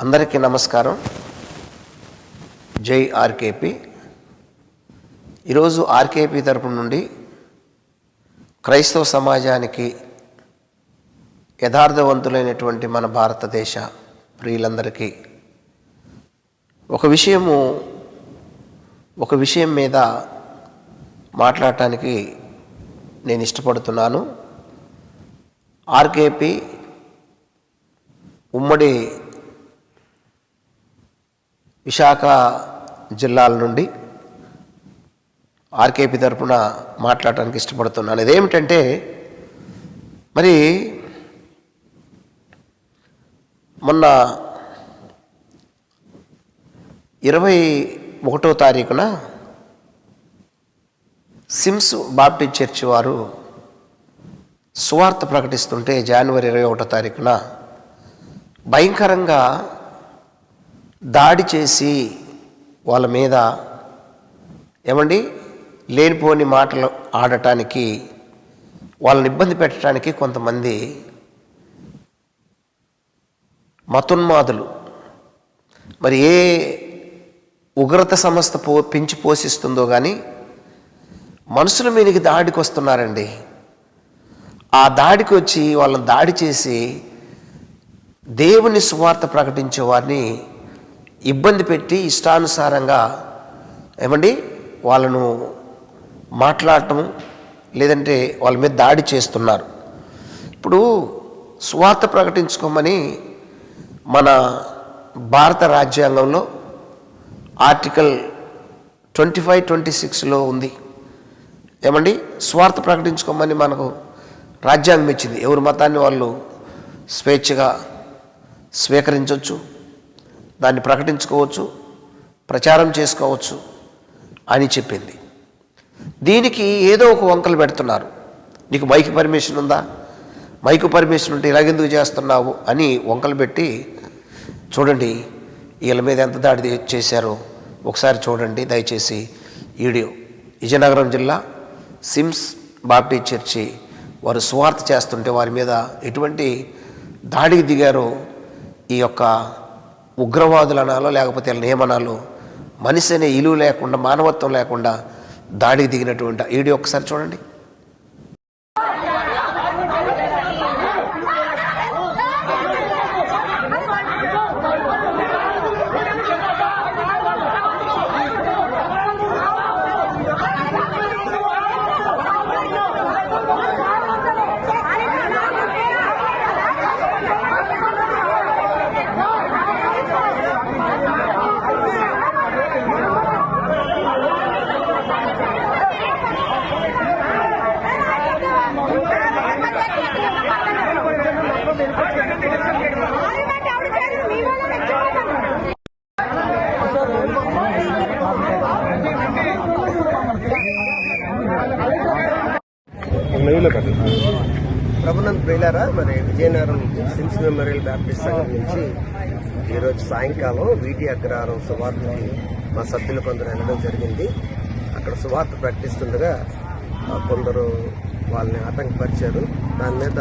అందరికీ నమస్కారం. జై ఆర్కేపీ. ఈరోజు ఆర్కేపీ తరపు నుండి క్రైస్తవ సమాజానికి యథార్థవంతులైనటువంటి మన భారతదేశ ప్రియులందరికీ ఒక విషయము ఒక విషయం మీద మాట్లాడటానికి నేను ఇష్టపడుతున్నాను. ఆర్కేపీ ఉమ్మడి విశాఖ జిల్లాల నుండి ఆర్కేపీ తరఫున మాట్లాడటానికి ఇష్టపడుతున్నాను. ఇదేమిటంటే మరి మొన్న ఇరవై ఒకటో తారీఖున సిమ్స్ బాప్టిస్ట్ చర్చ్ వారు సువార్త ప్రకటిస్తుంటే జనవరి ఇరవై ఒకటో తారీఖున భయంకరంగా దాడి చేసి వాళ్ళ మీద ఏమండి? లేనిపోని మాటలు ఆడటానికి వాళ్ళని ఇబ్బంది పెట్టడానికి కొంతమంది మతోన్మాదులు. మరి ఏ ఉగ్రత సంస్థ పో పెంచి పోషిస్తుందో కానీ మనుషుల మీదకి దాడికి వస్తున్నారండి. ఆ దాడికి వచ్చి వాళ్ళని దాడి చేసి దేవుని సువార్త ప్రకటించే వారిని ఇబ్బంది పెట్టి ఇష్టానుసారంగా ఏమండి? వాళ్ళను మాట్లాడటం లేదంటే వాళ్ళ మీద దాడి చేస్తున్నారు. ఇప్పుడు స్వార్థ ప్రకటించుకోమని మన భారత రాజ్యాంగంలో ఆర్టికల్ ట్వంటీ ఫైవ్ ట్వంటీ సిక్స్లో ఉంది. ఏమండి? స్వార్థ ప్రకటించుకోమని మనకు రాజ్యాంగం ఇచ్చింది. ఎవరి మతాన్ని వాళ్ళు స్వేచ్ఛగా స్వీకరించవచ్చు దాన్ని ప్రకటించుకోవచ్చు ప్రచారం చేసుకోవచ్చు అని చెప్పింది. దీనికి ఏదో ఒక వంకలు పెడుతున్నారు. నీకు మైక్ పర్మిషన్ ఉందా? మైకు పర్మిషన్ ఉంటే ఇలాగెందుకు చేస్తున్నావు అని వంకలు పెట్టి చూడండి వీళ్ళ మీద ఎంత దాడి చేశారో ఒకసారి చూడండి దయచేసి వీడియో విజయనగరం జిల్లా సిమ్స్ బాప్టీ చర్చి వారు స్వార్థ చేస్తుంటే వారి మీద ఎటువంటి దాడికి దిగారో ఈ యొక్క ఉగ్రవాదులు అనాలో లేకపోతే నియమనాలు మనిషి అనే ఇలువ లేకుండా మానవత్వం లేకుండా దాడికి దిగినటువంటి వీడియో ఒకసారి చూడండి. ప్రభునంద్ ప్రియులారా మరి విజయనగరం సిమ్స్ మెమోరియల్ బ్యాప్టిస్ట్ సంఘం నుంచి ఈరోజు సాయంకాలం వీటి అగ్రహారం సువార్తకి మా సభ్యులు కొందరు వెళ్ళడం జరిగింది. అక్కడ సువార్త ప్రకటిస్తుండగా కొందరు వాళ్ళని ఆటంకపరిచారు. దాని మీద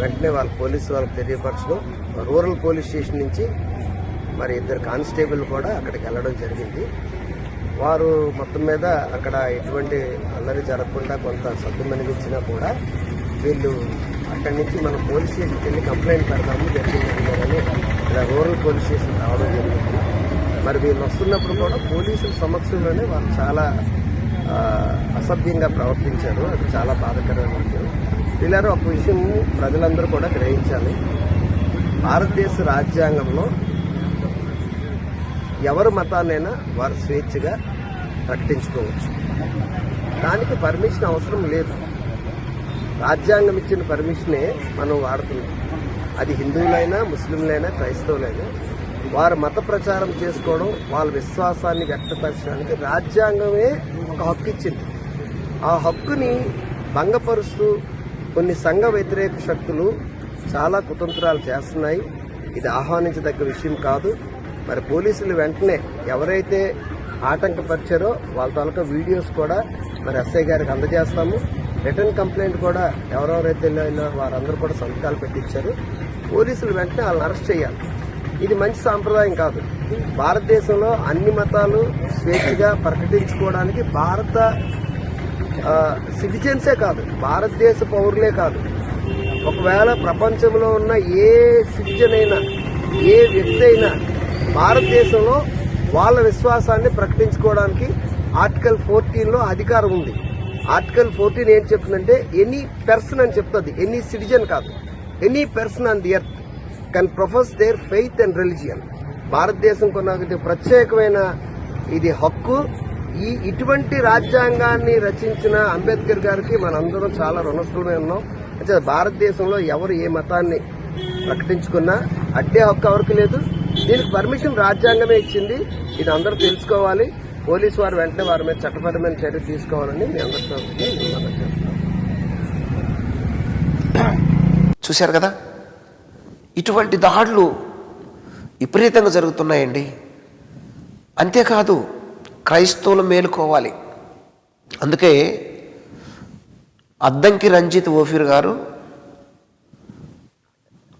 వెంటనే వాళ్ళ పోలీసు వాళ్ళకి తెలియపరచడం రూరల్ పోలీస్ స్టేషన్ నుంచి మరి ఇద్దరు కానిస్టేబుల్ కూడా అక్కడికి వెళ్ళడం జరిగింది. వారు మొత్తం మీద అక్కడ ఎటువంటి అల్లరి జరగకుండా కొంత సద్దుమనిపించినా కూడా వీళ్ళు అక్కడి నుంచి మన పోలీస్ స్టేషన్కి వెళ్ళి కంప్లైంట్ పెడదాము జరిగిందని ఇలా రూరల్ పోలీస్ స్టేషన్ రావడం జరిగింది. మరి వీళ్ళు వస్తున్నప్పుడు కూడా పోలీసుల సమక్షంలోనే వాళ్ళు చాలా అసభ్యంగా ప్రవర్తించారు. అది చాలా బాధకరమైన విషయం. వీళ్ళారు ఒక విషయం ప్రజలందరూ కూడా గ్రహించాలి. భారతదేశ రాజ్యాంగంలో ఎవరు మతాన్నైనా వారు స్వేచ్ఛగా ప్రకటించుకోవచ్చు. దానికి పర్మిషన్ అవసరం లేదు. రాజ్యాంగం ఇచ్చిన పర్మిషనే మనం వాడుతున్నాం. అది హిందువులైనా ముస్లింలైనా క్రైస్తవులైనా వారు మత ప్రచారం చేసుకోవడం వాళ్ళ విశ్వాసాన్ని వ్యక్తపరచడానికి రాజ్యాంగమే ఒక హక్కు ఇచ్చింది. ఆ హక్కుని భంగపరుస్తూ కొన్ని సంఘ వ్యతిరేక శక్తులు చాలా కుతంత్రాలు చేస్తున్నాయి. ఇది ఆహ్వానించదగ్గ విషయం కాదు. మరి పోలీసులు వెంటనే ఎవరైతే ఆటంకపరిచారో వాళ్ళ తాలూకా వీడియోస్ కూడా మరి ఎస్ఐ గారికి అందజేస్తాము. రిటర్న్ కంప్లైంట్ కూడా ఎవరెవరైతే వెళ్ళినా వారందరూ కూడా సంతకాలు పెట్టించారు. పోలీసులు వెంటనే వాళ్ళని అరెస్ట్ చేయాలి. ఇది మంచి సాంప్రదాయం కాదు. భారతదేశంలో అన్ని మతాలు స్వేచ్ఛగా ప్రకటించుకోవడానికి భారత సిటిజన్సే కాదు భారతదేశ పౌరులే కాదు. ఒకవేళ ప్రపంచంలో ఉన్న ఏ సిటిజన్ అయినా ఏ వ్యక్తి అయినా భారతదేశంలో వాళ్ళ విశ్వాసాన్ని ప్రకటించుకోవడానికి ఆర్టికల్ ఫోర్టీన్లో అధికారం ఉంది. ఆర్టికల్ ఫోర్టీన్ ఏం చెప్తుందంటే ఎనీ పర్సన్ అని చెప్తుంది. ఎనీ సిటిజన్ కాదు. Any person on the earth can profess their faith and religion భారతదేశం కొన్న ప్రత్యేకమైన ఇది హక్కు. ఈ ఇటువంటి రాజ్యాంగాన్ని రచించిన అంబేద్కర్ గారికి మనందరం చాలా రుణస్థులమే ఉన్నాం. అంటే భారతదేశంలో ఎవరు ఏ మతాన్ని ప్రకటించుకున్నా అడ్డే హక్కు ఎవరికి లేదు. దీనికి పర్మిషన్ రాజ్యాంగమే ఇచ్చింది. ఇది అందరూ తెలుసుకోవాలి. పోలీసు వారు వెంటనే వారి మీద చట్టపరమైన చర్య తీసుకోవాలని మీ అందరితో చూశారు కదా? ఇటువంటి దాడులు విపరీతంగా జరుగుతున్నాయండి. అంతేకాదు క్రైస్తవులు మేలుకోవాలి. అందుకే అద్దంకి రంజిత్ ఓఫీర్ గారు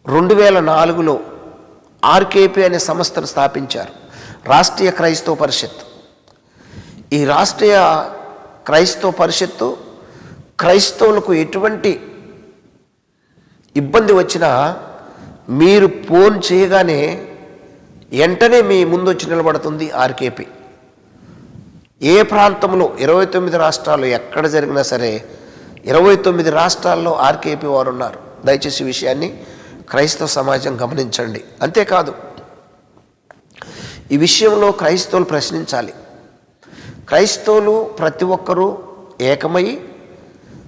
రెండు వేల నాలుగులో ఆర్కేపీ అనే సంస్థను స్థాపించారు. రాష్ట్రీయ క్రైస్తవ పరిషత్. ఈ రాష్ట్రీయ క్రైస్తవ పరిషత్తు క్రైస్తవులకు ఎటువంటి ఇబ్బంది వచ్చినా మీరు ఫోన్ చేయగానే వెంటనే మీ ముందు వచ్చి నిలబడుతుంది ఆర్కేపీ. ఏ ప్రాంతంలో ఇరవై తొమ్మిది రాష్ట్రాలు ఎక్కడ జరిగినా సరే ఇరవై తొమ్మిది రాష్ట్రాల్లో ఆర్కేపీ వారు ఉన్నారు దయచేసి విషయాన్ని క్రైస్తవ సమాజం గమనించండి. అంతేకాదు ఈ విషయంలో క్రైస్తవులు ప్రశ్నించాలి. క్రైస్తవులు ప్రతి ఒక్కరూ ఏకమై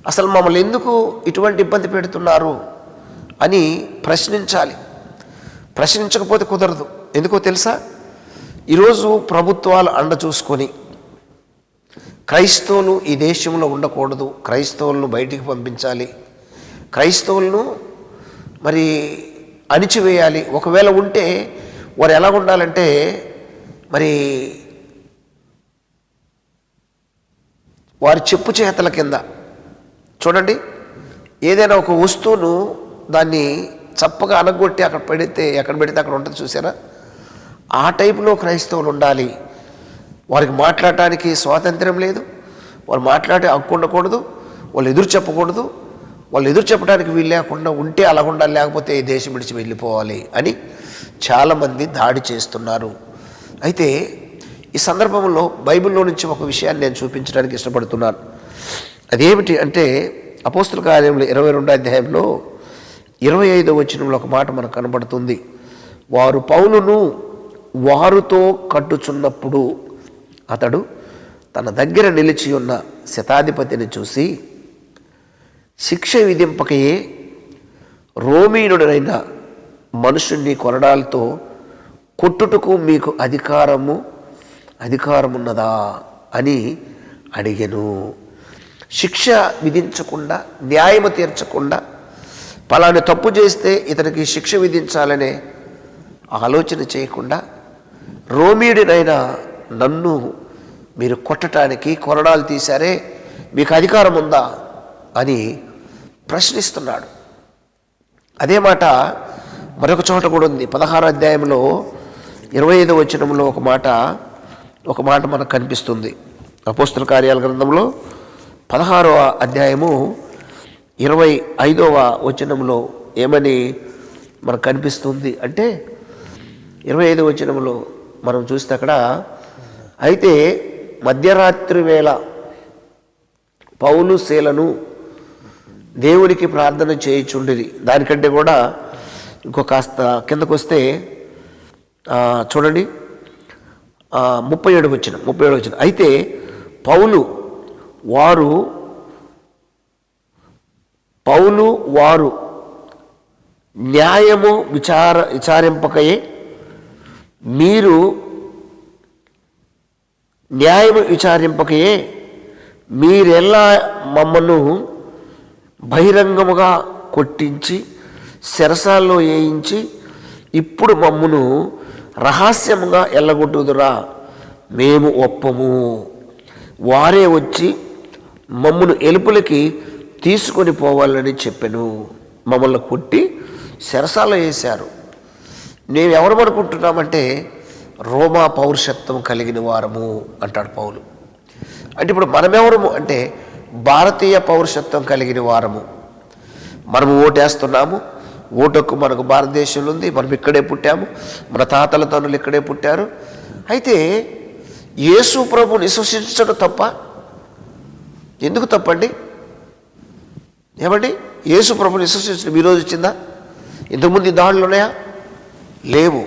అసలు మమ్మల్ని ఎందుకు ఇటువంటి ఇబ్బంది పెడుతున్నారు అని ప్రశ్నించాలి. ప్రశ్నించకపోతే కుదరదు. ఎందుకో తెలుసా? ఈరోజు ప్రభుత్వాలు అండ చూసుకొని క్రైస్తవులు ఈ దేశంలో ఉండకూడదు. క్రైస్తవులను బయటికి పంపించాలి. క్రైస్తవులను మరి అణిచివేయాలి. ఒకవేళ ఉంటే వారు ఎలా ఉండాలంటే మరి వారి చెప్పు చేతల కింద. చూడండి ఏదైనా ఒక వస్తువును దాన్ని చప్పగా అనగొట్టి అక్కడ పెడితే ఎక్కడ పెడితే అక్కడ ఉంటుంది చూసారా? ఆ టైపులో క్రైస్తవులు ఉండాలి. వారికి మాట్లాడటానికి స్వాతంత్రం లేదు. వారు మాట్లాడే హక్కు ఉండకూడదు. వాళ్ళు ఎదురు చెప్పకూడదు. వాళ్ళు ఎదురు చెప్పడానికి వీలు లేకుండా ఉంటే అలా ఉండాలి లేకపోతే ఈ దేశం విడిచి వెళ్ళిపోవాలి అని చాలామంది దాడి చేస్తున్నారు. అయితే ఈ సందర్భంలో బైబిల్లో నుంచి ఒక విషయాన్ని నేను చూపించడానికి ఇష్టపడుతున్నాను. అదేమిటి అంటే అపోస్తుల కార్యంలో ఇరవై రెండో అధ్యాయంలో ఇరవై ఐదో వచనంలో ఒక మాట మనకు కనబడుతుంది. వారు పౌలును వారుతో కట్టుచున్నప్పుడు అతడు తన దగ్గర నిలిచి ఉన్న శతాధిపతిని చూసి శిక్ష విధింపకయే రోమీనుడనైన మనుషుణ్ణి కొరడాలతో కొట్టుటకు మీకు అధికారము అధికారమున్నదా అని అడిగను. శిక్ష విధించకుండా న్యాయము తీర్చకుండా పలాని తప్పు చేస్తే ఇతనికి శిక్ష విధించాలనే ఆలోచన చేయకుండా రోమీయుడినైన నన్ను మీరు కొట్టడానికి కొరడాలు తీశారే మీకు అధికారం ఉందా అని ప్రశ్నిస్తున్నాడు. అదే మాట మరొక చోట కూడా ఉంది. పదహారు అధ్యాయంలో ఇరవై ఐదో వచనంలో ఒక మాట ఒక మాట మనకు కనిపిస్తుంది. అపోస్తుల కార్యాల గ్రంథంలో పదహారవ అధ్యాయము ఇరవై ఐదవ వచనంలో ఏమని మనకు కనిపిస్తుంది అంటే ఇరవై ఐదవ వచనంలో మనం చూస్తే అక్కడ అయితే మధ్యరాత్రి వేళ పౌలు శీలను దేవునికి ప్రార్థన చేయుచుండిరి. దానికంటే కూడా ఇంకో కాస్త కిందకు వస్తే చూడండి. ముప్పై ఏడు వచ్చిన ముప్పై ఏడు వచ్చిన. అయితే పౌలు వారు పౌలు వారు న్యాయము విచార విచారింపకయే మీరు న్యాయము విచారింపకయే మీరెల్లా మమ్మను బహిరంగముగా కొట్టించి శరసాల్లో వేయించి ఇప్పుడు మమ్మను రహస్యముగా ఎల్లగొట్టుదురా. మేము ఒప్పము. వారే వచ్చి మమ్మను ఎలుపులకి తీసుకొని పోవాలని చెప్పాను. మమ్మల్ని కొట్టి శరసాల వేశారు. మేము ఎవరు అనుకుంటున్నామంటే రోమా పౌరుషత్వం కలిగిన వారము అంటాడు పౌలు. అంటే ఇప్పుడు మనమెవరము అంటే భారతీయ పౌరుషత్వం కలిగిన వారము. మనము ఓటేస్తున్నాము ఓటుకు మనకు భారతదేశంలో ఉంది. మనం ఇక్కడే పుట్టాము. మన తాతల తనులు ఇక్కడే పుట్టారు. అయితే యేసు ప్రభుని విశ్వసించడం తప్ప ఎందుకు తప్పండి? ఏమండి? యేసు ప్రభుని విశ్వసించడం ఈరోజు వచ్చిందా? ఇంతకుముందు దాడులు ఉన్నాయా? లేవు.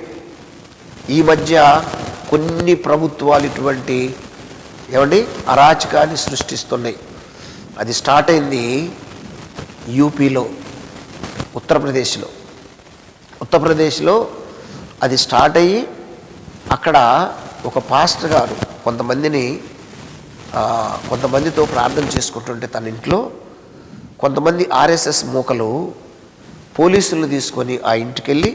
ఈ మధ్య కొన్ని ప్రభుత్వాలు ఇటువంటి ఏమండి? అరాచకాన్ని సృష్టిస్తున్నాయి. అది స్టార్ట్ అయింది యూపీలో. ఉత్తరప్రదేశ్లో. ఉత్తరప్రదేశ్లో అది స్టార్ట్ అయ్యి అక్కడ ఒక పాస్టర్ గారు కొంతమందిని కొంతమందితో ప్రార్థన చేసుకుంటుంటే తన ఇంట్లో కొంతమంది ఆర్ఎస్ఎస్ మూకలు పోలీసులను తీసుకొని ఆ ఇంటికి వెళ్ళి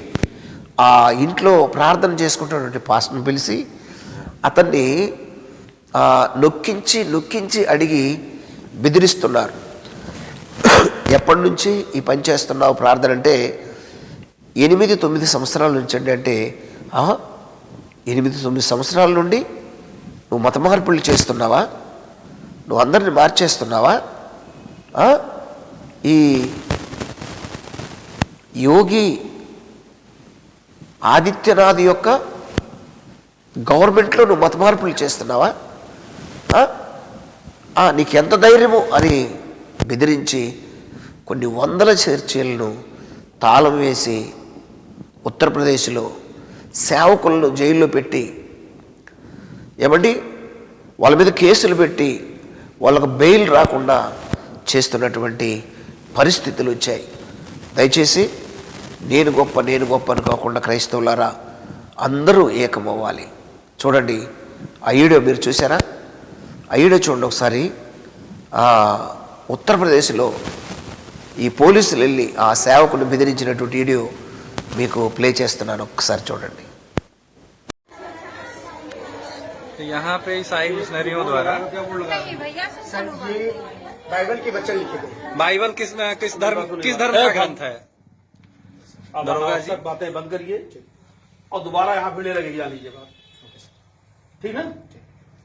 ఆ ఇంట్లో ప్రార్థన చేసుకుంటున్నటువంటి పాస్టర్ని పిలిచి అతన్ని నొక్కించి నొక్కించి అడిగి బెదిరిస్తున్నారు. ఎప్పటి నుంచి ఈ పని చేస్తున్నావు ప్రార్థన అంటే ఎనిమిది తొమ్మిది సంవత్సరాల నుంచి అండి అంటే ఎనిమిది తొమ్మిది సంవత్సరాల నుండి నువ్వు మత మార్పులు చేస్తున్నావా? నువ్వు అందరిని మార్చేస్తున్నావా? ఈ యోగి ఆదిత్యనాథ్ యొక్క గవర్నమెంట్లో నువ్వు మత మార్పులు చేస్తున్నావా? నీకు ఎంత ధైర్యము అని బెదిరించి కొన్ని వందల చర్చలను తాళం వేసి ఉత్తరప్రదేశ్లో సేవకులను జైల్లో పెట్టి ఏమండి? వాళ్ళ మీద కేసులు పెట్టి వాళ్ళకు బెయిల్ రాకుండా చేస్తున్నటువంటి పరిస్థితులు వచ్చాయి. దయచేసి నేను గొప్ప నేను గొప్ప అనుకోకుండా క్రైస్తవులారా అందరూ ఏకమవ్వాలి. చూడండి ఆ మీరు చూసారా అయ్యడో చూడండి ఒకసారి. ఉత్తరప్రదేశ్లో ఈ పోలీసులు వెళ్ళి ఆ సేవకుని బెదిరించినటువంటి వీడియో మీకు ప్లే చేస్తున్నాను ఒక్కసారి చూడండి तो यहाँ पे ईसाई मिशनरियों द्वारा नहीं भैया से सर ये बाइबल के वचन लिखे गए बाइबल किस किस धर्म किस धर्म का ग्रंथ है अब दरोगा आप जी। सब बातें बंद करिए और दोबारा यहाँ भिड़ने लगेगी जान लीजिए बात ठीक है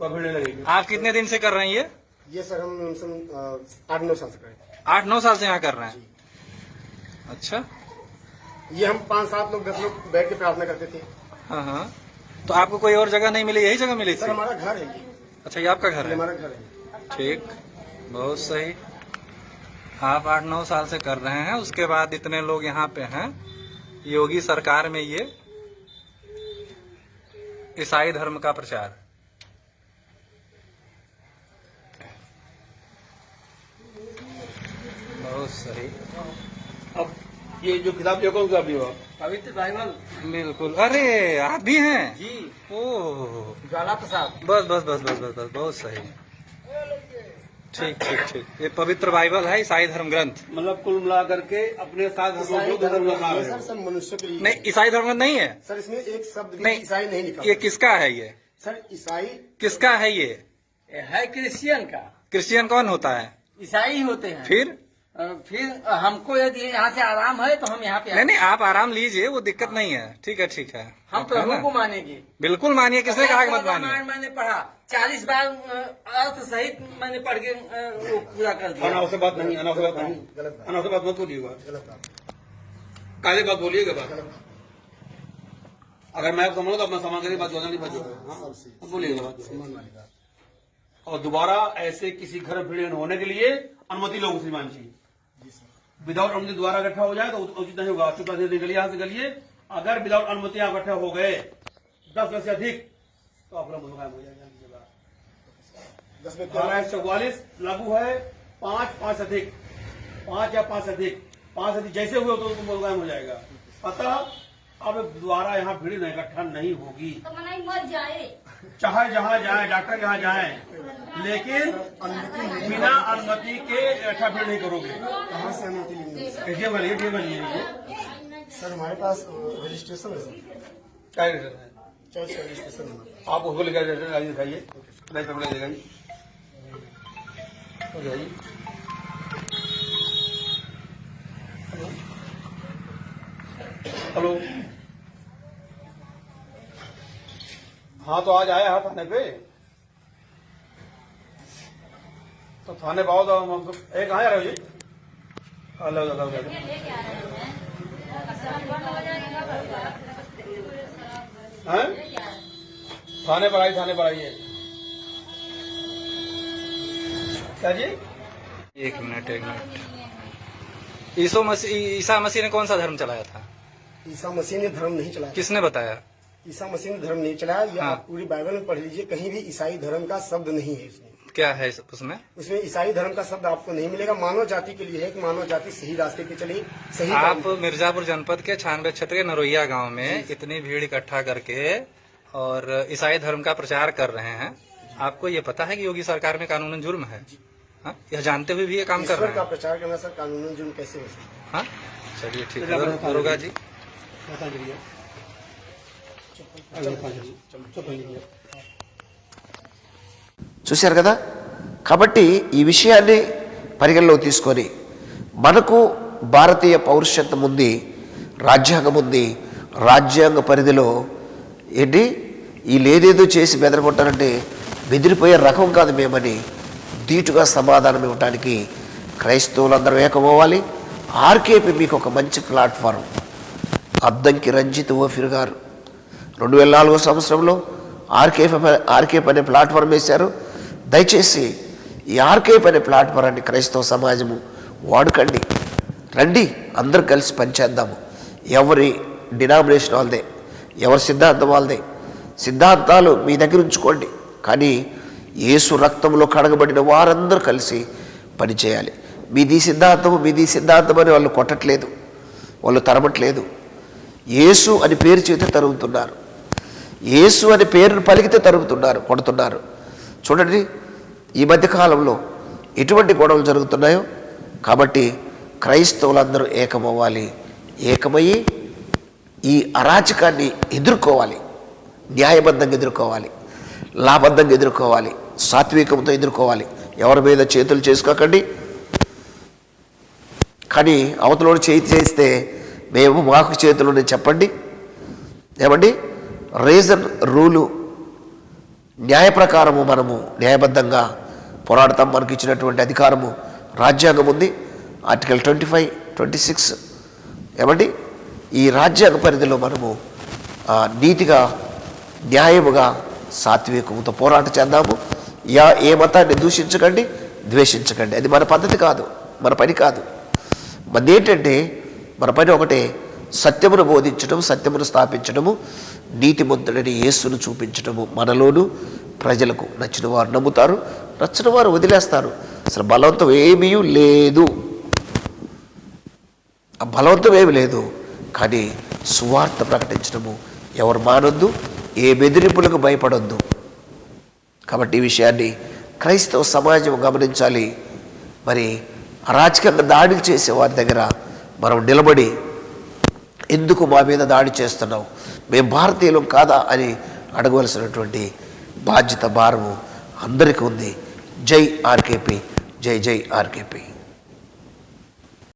वह भिड़ने लगेगी आप कितने दिन से कर रहे हैं ये ये सर हम सम, अ, आठ नौ साल से करें आठ नौ साल से यहाँ कर रहे हैं। अच्छा। ये हम पाँच सात लोग दस लोग बैठ के प्रार्थना करते थे। हाँ हाँ। तो आपको कोई और जगह नहीं मिली? यही जगह मिली सर थी? हमारा घर है ये। अच्छा ये आपका घर है? हमारा घर है। ठीक। बहुत सही। आप आठ नौ साल से कर रहे हैं। उसके बाद इतने लोग यहाँ पे हैं। योगी सरकार में ये ईसाई धर्म का प्रचार। बहुत सही। अब ये जो किताब जो कौन सा भी हो पवित्र बाइबल। बिल्कुल। अरे आप भी हैं? जी। ओह। ज्वाला प्रसाद बस बस बस बस बस बस बहुत सही। ठीक ठीक ठीक। ये पवित्र बाइबल है ईसाई धर्म ग्रंथ। मतलब कुल मिला करके अपने साथ धर्म लगा रहे सर सब मनुष्य के लिए। नहीं ईसाई धर्म ग्रंथ नहीं है। सर इसमें एक शब्द नहीं ईसाई नहीं लिखा ये किसका है ये? सर ईसाई किसका है ये? है क्रिश्चियन का। क्रिश्चियन कौन होता है? ईसाई होते हैं। फिर? फिर हमको यदि यहाँ से आराम है तो हम यहाँ पे नहीं नहीं आप आराम लीजिए वो दिक्कत नहीं है। ठीक है ठीक है। हम है प्रभु को मानेंगे। बिल्कुल मानिए किसने कहा कि मत मानिए? मैंने पढ़ा चालीस बार अर्थ सहित मैंने पढ़ के पूरा कर दिया। अनावश्यक बात नहीं अनावश्यक बात नहीं। अनावश्यक बात मत बोलिएगा। काले बात बोलिएगा बात। अगर मैं आप समझ तो अपना सामान करके बात बोलना नहीं बात बोलिएगा बात। और दोबारा ऐसे किसी घर भिड़न होने के लिए अनुमति लोग श्रीमान जी विदाउट अनुमति दोबारा इकट्ठा हो जाए तो उचित नहीं होगा। से निकलिए यहाँ से निकलिए। अगर विदाउट अनुमति यहाँ इकट्ठा हो गए दस वर्ष से अधिक तो आपका मुकाम हो जाएगा। में धारा एक चौवालीस लागू है पाँच पाँच अधिक। पाँच या पाँच अधिक। पाँच अधिक जैसे हुए तो उनको मुलगाम हो जाएगा। अतः अब द्वारा यहाँ भीड़ इकट्ठा नहीं होगी। तो मर जाए। चाहे जहाँ जाए डॉक्टर यहाँ जाए लेकिन बिना अनुमति के भीड़ नहीं करोगे। कहाँ से अनुमति लेंगे? एटीएम वाली एटीएम वाली सर हमारे पास रजिस्ट्रेशन है सर। क्या है? रजिस्ट्रेशन है? आप उसको लेकर दिखाइए नहीं तो जाइए हो जाइए हेलो। हाँ तो आज आया है थाने पे? तो थाने पाओ तो हम हमको ए कहाँ जा रहे हो जी? अलग अलग अलग हैं? थाने पर आई थाने पर आई है। क्या जी? एक मिनट एक मिनट। ईसो मसीह ईसा मसीह ने कौन सा धर्म चलाया था? ईसा मसीह ने धर्म नहीं चलाया। किसने बताया? ईसा मसीह ने धर्म नहीं चलाया। या हाँ। आप पूरी बाइबल में पढ़ लीजिए कहीं भी ईसाई धर्म का शब्द नहीं है इसमें। क्या है उसमें? उसमें ईसाई धर्म का शब्द आपको नहीं मिलेगा। मानव जाति के लिए है कि मानव जाति सही रास्ते पे चले सही आप मिर्जापुर जनपद के छानबे क्षेत्र के नरोइया गाँव में इतनी भीड़ इकट्ठा करके और ईसाई धर्म का प्रचार कर रहे हैं। आपको ये पता है कि योगी सरकार में कानून जुर्म है? हाँ? यह जानते हुए भी ये काम कर रहे का हैं। प्रचार करना सर कानून जुर्म कैसे हो सकता हाँ? चलिए ठीक है। दरोगा जी చూశారు కదా? కాబట్టి ఈ విషయాన్ని పరిగణలోకి తీసుకొని మనకు భారతీయ పౌరుషత్వం ఉంది రాజ్యాంగం ఉంది రాజ్యాంగ పరిధిలో ఏంటి? ఈ లేదేదో చేసి బెదరగొట్టారంటే బెదిరిపోయే రకం కాదు మేమని ధీటుగా సమాధానం ఇవ్వడానికి క్రైస్తవులందరూ ఏకమవ్వాలి. ఆర్కేపీ మీకు ఒక మంచి ప్లాట్ఫారం. అద్దంకి రంజిత్ ఓఫిర్ గారు. రెండు వేల నాలుగో సంవత్సరంలో ఆర్కేఫ్ ఆర్కేప్ అనే ప్లాట్ఫామ్ వేశారు. దయచేసి ఈ పని అనే ప్లాట్ఫారాన్ని క్రైస్తవ సమాజము. వాడుకండి. రండి అందరు కలిసి పనిచేద్దాము ఎవరి డినామినేషన్ వాళ్ళదే ఎవరి సిద్ధాంతం వాళ్ళదే. సిద్ధాంతాలు మీ దగ్గర ఉంచుకోండి. కానీ ఏసు రక్తంలో కడగబడిన వారందరూ కలిసి పనిచేయాలి మీది సిద్ధాంతము మీది సిద్ధాంతం అని వాళ్ళు కొట్టట్లేదు. వాళ్ళు తరమట్లేదు. యేసు అని పేరు చేత తరుగుతున్నారు. యేసు అని పేరును పలికితే తరుగుతున్నారు కొడుతున్నారు. చూడండి ఈ మధ్య కాలంలో ఎటువంటి గొడవలు జరుగుతున్నాయో? కాబట్టి క్రైస్తవులందరూ ఏకమవ్వాలి. ఏకమయ్యి ఈ అరాచకాన్ని ఎదుర్కోవాలి. న్యాయబద్ధంగా ఎదుర్కోవాలి. లాబద్ధంగా ఎదుర్కోవాలి. సాత్వికంతో ఎదుర్కోవాలి. ఎవరి మీద చేతులు చేసుకోకండి. కానీ అవతలోని చేతి చేస్తే మేము మాకు చేతులు చెప్పండి. ఏమండి? రీజన్ రూలు న్యాయ ప్రకారము మనము న్యాయబద్ధంగా పోరాడతాం. మనకి ఇచ్చినటువంటి అధికారము రాజ్యాంగం ఉంది. Article twenty five twenty six ఏమండి? ఈ రాజ్యాంగ పరిధిలో మనము నీతిగా న్యాయముగా సాత్వికముతో పోరాటం చేద్దాము. యా ఏ మతాన్ని దూషించకండి ద్వేషించకండి. అది మన పద్ధతి కాదు మన పని కాదు. మనది ఏంటంటే మన పని ఒకటే సత్యమును బోధించడం సత్యమును స్థాపించడము నీతిమంతుడని యేసును చూపించడము మనలోను ప్రజలకు నచ్చిన వారు నమ్ముతారు నచ్చిన వారు వదిలేస్తారు. అసలు బలవంతం ఏమీ లేదు. ఆ బలవంతం ఏమి లేదు. కానీ సువార్త ప్రకటించడము ఎవరు మానొద్దు ఏ బెదిరింపులకు భయపడొద్దు. కాబట్టి ఈ విషయాన్ని క్రైస్తవ సమాజం గమనించాలి. మరి అరాచకంగా దాడులు చేసే వారి దగ్గర మనం నిలబడి ఎందుకు మా మీద దాడి చేస్తున్నావు? మేము భారతీయులం కాదా అని అడగవలసినటువంటి బాధ్యత భారము అందరికీ ఉంది. జై ఆర్కేపీ. జై జై ఆర్కేపీ.